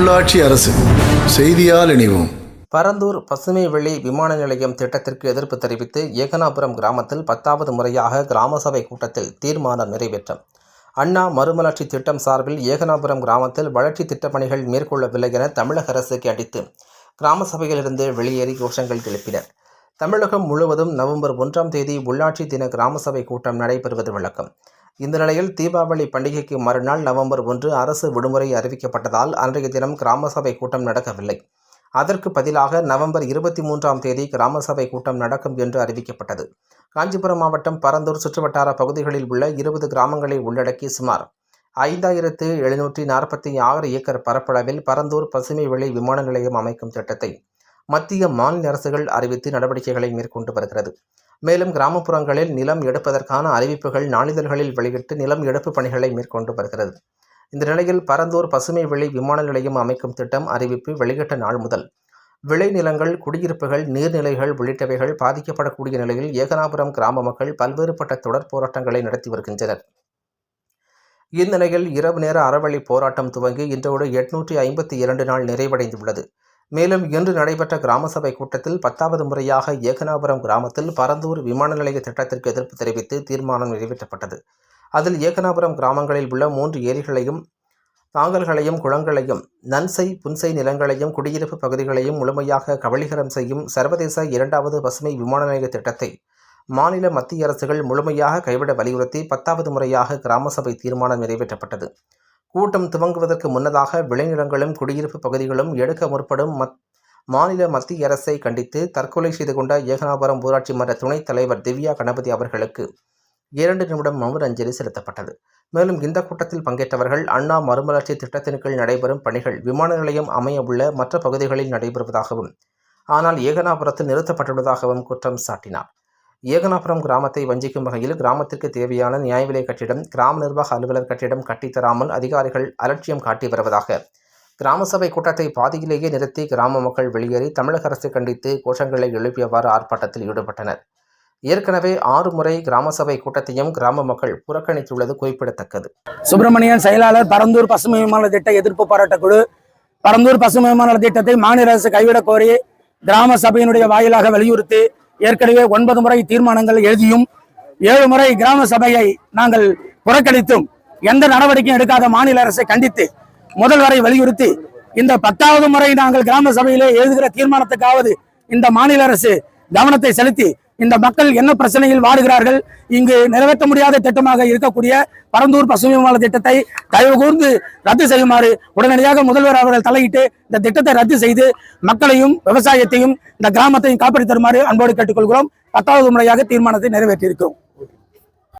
உள்ளாட்சி அரசு செய்தியால் இணைவோம். பரந்தூர் பசுமை வெளி விமான நிலையம் திட்டத்திற்கு எதிர்ப்பு தெரிவித்து ஏகனாபுரம் கிராமத்தில் பத்தாவது முறையாக கிராம சபை கூட்டத்தில் தீர்மானம் நிறைவேற்றம். அண்ணா மறுமலர்ச்சி திட்டம் சார்பில் ஏகனாபுரம் கிராமத்தில் வளர்ச்சி திட்டப்பணிகள் மேற்கொள்ளவில்லை என தமிழக அரசு கண்டித்து கிராம சபையிலிருந்து வெளியேறி கோஷங்கள் எழுப்பினர். தமிழகம் முழுவதும் நவம்பர் ஒன்றாம் தேதி உள்ளாட்சி தின கிராம சபை கூட்டம் நடைபெறுவது வழக்கம். இந்த நிலையில் தீபாவளி பண்டிகைக்கு மறுநாள் நவம்பர் ஒன்று அரசு விடுமுறை அறிவிக்கப்பட்டதால் அன்றைய தினம் கிராம சபை கூட்டம் நடக்கவில்லை. அதற்கு பதிலாக நவம்பர் இருபத்தி மூன்றாம் தேதி கிராம சபை கூட்டம் நடக்கும் என்று அறிவிக்கப்பட்டது. காஞ்சிபுரம் மாவட்டம் பரந்தூர் சுற்றுவட்டார பகுதிகளில் உள்ள இருபது கிராமங்களை உள்ளடக்கி சுமார் ஐந்தாயிரத்து எழுநூற்றி நாற்பத்தி ஆறு ஏக்கர் பரப்பளவில் பரந்தூர் பசுமை வெளி விமான நிலையம் அமைக்கும் திட்டத்தை மத்திய மாநில அரசுகள் அறிவித்து நடவடிக்கைகளை மேற்கொண்டு வருகிறது. மேலும் கிராமப்புறங்களில் நிலம் எடுப்பதற்கான அறிவிப்புகள் நாளிதழ்களில் வெளியிட்டு நிலம் எடுப்பு பணிகளை மேற்கொண்டு வருகிறது. இந்த நிலையில் பரந்தூர் பசுமை வெளி விமான நிலையம் அமைக்கும் திட்டம் அறிவிப்பு வெளியிட்ட நாள் முதல். விளைநிலங்கள் குடியிருப்புகள் நீர்நிலைகள் உள்ளிட்டவைகள் பாதிக்கப்படக்கூடிய நிலையில் ஏகனாபுரம் கிராம மக்கள் பல்வேறுபட்ட தொடர் போராட்டங்களை நடத்தி வருகின்றனர். இந்நிலையில் இரவு நேர அறவழி போராட்டம் துவங்கி இன்றோடு எட்நூற்றி ஐம்பத்தி இரண்டு நாள் நிறைவடைந்துள்ளது. மேலும் இன்று நடைபெற்ற கிராம சபை கூட்டத்தில் பத்தாவது முறையாக ஏகனாபுரம் கிராமத்தில் பரந்தூர் விமான நிலைய திட்டத்திற்கு எதிர்ப்பு தெரிவித்து தீர்மானம் நிறைவேற்றப்பட்டது. அதில் ஏகனாபுரம் கிராமங்களில் உள்ள மூன்று ஏரிகளையும் தாங்கல்களையும் குளங்களையும் நன்சை புன்சை நிலங்களையும் குடியிருப்பு பகுதிகளையும் முழுமையாக கபலீகரம் செய்யும் சர்வதேச இரண்டாவது பசுமை விமான நிலைய திட்டத்தை மாநில மத்திய அரசுகள் முழுமையாக கைவிட வலியுறுத்தி பத்தாவது முறையாக கிராம சபை தீர்மானம் நிறைவேற்றப்பட்டது. கூட்டம் துவங்குவதற்கு முன்னதாக விளைநிலங்களும் குடியிருப்பு பகுதிகளும் எடுக்க முற்படும் மத் மாநில மத்திய அரசை கண்டித்து தற்கொலை செய்து கொண்ட ஏகனாபுரம் ஊராட்சி மன்ற துணைத் தலைவர் திவ்யா கணபதி அவர்களுக்கு இரண்டு நிமிடம் மௌன அஞ்சலி செலுத்தப்பட்டது. மேலும் இந்த கூட்டத்தில் பங்கேற்றவர்கள் அண்ணா மறுமலர்ச்சி திட்டத்தின் கீழ் நடைபெறும் பணிகள் விமான நிலையம் அமைய உள்ள மற்ற பகுதிகளில் நடைபெறுவதாகவும் ஆனால் ஏகனாபுரத்தில் நிறுத்தப்பட்டுள்ளதாகவும் குற்றம் சாட்டினார். ஏகனாபுரம் கிராமத்தை வஞ்சிக்கும் வகையில் கிராமத்திற்கு தேவையான நியாய விலை கட்டிடம் கிராம நிர்வாக அலுவலர் கட்டிடம் கட்டித்தராமல் அதிகாரிகள் அலட்சியம் காட்டி வருவதாக. கிராம சபை கூட்டத்தை பாதியிலேயே நிறுத்தி கிராம மக்கள் வெளியேறி தமிழக அரசு கண்டித்து கோஷங்களை எழுப்பியவாறு ஆர்ப்பாட்டத்தில் ஈடுபட்டனர். ஏற்கனவே ஆறு முறை கிராம சபை கூட்டத்தையும் கிராம மக்கள் புறக்கணித்துள்ளது குறிப்பிடத்தக்கது. சுப்பிரமணியன் செயலாளர் பரந்தூர் பசுமை விமான திட்ட எதிர்ப்பு போராட்ட குழு பரந்தூர் பசுமை விமான திட்டத்தை மாநில அரசு கைவிடக் கோரி கிராம சபையினுடைய வாயிலாக வலியுறுத்தி ஏற்கனவே ஒன்பது முறை தீர்மானங்கள் எழுதியும் ஏழு முறை கிராம சபையை நாங்கள் புறக்கணித்தும் எந்த நடவடிக்கையும் எடுக்காத மாநில அரசை கண்டித்து முதல்வரை வலியுறுத்தி இந்த பத்தாவது முறை நாங்கள் கிராம சபையிலே எழுதுகிற தீர்மானத்துக்காவது இந்த மாநில அரசு கவனத்தை செலுத்தி இந்த மக்கள் என்ன பிரச்சனையில் வாடுகிறார்கள்? இங்கு நிறைவேற்ற முடியாத திட்டமாக இருக்கக்கூடிய பரந்தூர் பசுமை விமான திட்டத்தை தயவு கூர்ந்து ரத்து செய்யுமாறு உடனடியாக முதல்வர் அவர்கள் தலையிட்டு இந்த திட்டத்தை ரத்து செய்து மக்களையும் விவசாயத்தையும் இந்த கிராமத்தையும் காப்பாற்றி தருமாறு அன்போடு கேட்டுக்கொள்கிறோம். பத்தாவது முறையாக தீர்மானத்தை நிறைவேற்றியிருக்கிறோம்.